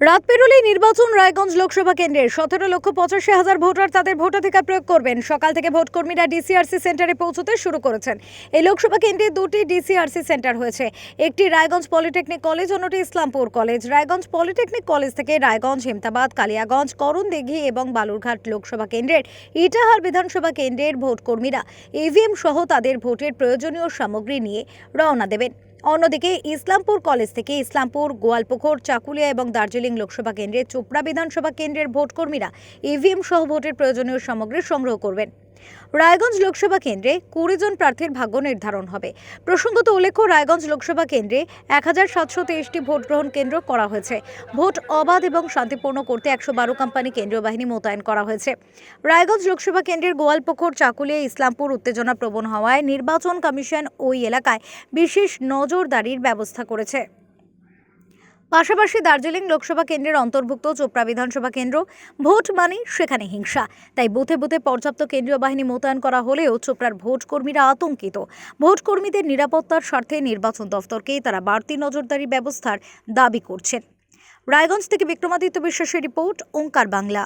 রাত পেরোলেই নির্বাচন রায়গঞ্জ লোকসভা কেন্দ্রের সতেরো লক্ষ পঁচাশি হাজার ভোটার তাদের ভোটাধিকার প্রয়োগ করবেন। সকাল থেকে ভোট কর্মীরা ডিসিআরসি সেন্টারে পৌঁছতে শুরু করেছেন। এই লোকসভা কেন্দ্রে দুটি ডিসিআরসি সেন্টার হয়েছে। একটি রায়গঞ্জ পলিটেকনিক কলেজ, অন্যটি Islampur college. Raiganj polytechnic college থেকে রায়গঞ্জ, হেমতাবাদ, কালিয়াগঞ্জ, করণদিঘি এবং বালুরঘাট লোকসভা কেন্দ্রের ইটাহার বিধানসভা কেন্দ্রের ভোট কর্মীরা ইভিএম সহ তাদের ভোটের প্রয়োজনীয় সামগ্রী নিয়ে রওনা দেবেন। অন্যদিকে ইসলামপুর কলেজ থেকে ইসলামপুর, গোয়ালপুকুর, চাকুলিয়া এবং দার্জিলিং লোকসভা কেন্দ্রে চোপড়া বিধানসভা কেন্দ্রের ভোটকর্মীরা ইভিএম সহ ভোটের প্রয়োজনীয় সামগ্রী সংগ্রহ করবেন। রায়গঞ্জ লোকসভা কেন্দ্রে কুড়ি জন প্রার্থীর ভাগ্য নির্ধারণ হবে। প্রসঙ্গত উল্লেখ্য, রায়গঞ্জ লোকসভা কেন্দ্রে এক হাজার সাতশো তেইশটি ভোট গ্রহণ কেন্দ্র করা হয়েছে। ভোট অবাধ এবং শান্তিপূর্ণ করতে একশো বারো কোম্পানি কেন্দ্রীয় বাহিনী মোতায়েন করা হয়েছে। রায়গঞ্জ লোকসভা কেন্দ্রের গোয়ালপুকুর চাকুলিয়া, ইসলামপুর উত্তেজনা প্রবণ হওয়ায় নির্বাচন কমিশন ওই এলাকায় বিশেষ নজরদারির ব্যবস্থা করেছে। পাশাপাশি দার্জিলিং লোকসভা কেন্দ্রের অন্তর্ভুক্ত চোপড়া বিধানসভা কেন্দ্র, ভোট মানে সেখানে হিংসা। তাই বুথে বুথে পর্যাপ্ত কেন্দ্রীয় বাহিনী মোতায়েন করা হলেও চোপড়ার ভোট কর্মীরা আতঙ্কিত। ভোট কর্মীদের নিরাপত্তার স্বার্থে নির্বাচন দফতরকে তারা বাড়তি নজরদারি ব্যবস্থার দাবি করছেন। রায়গঞ্জ থেকে বিক্রমাদিত্য বিশ্বাসের রিপোর্ট, ওঙ্কার বাংলা।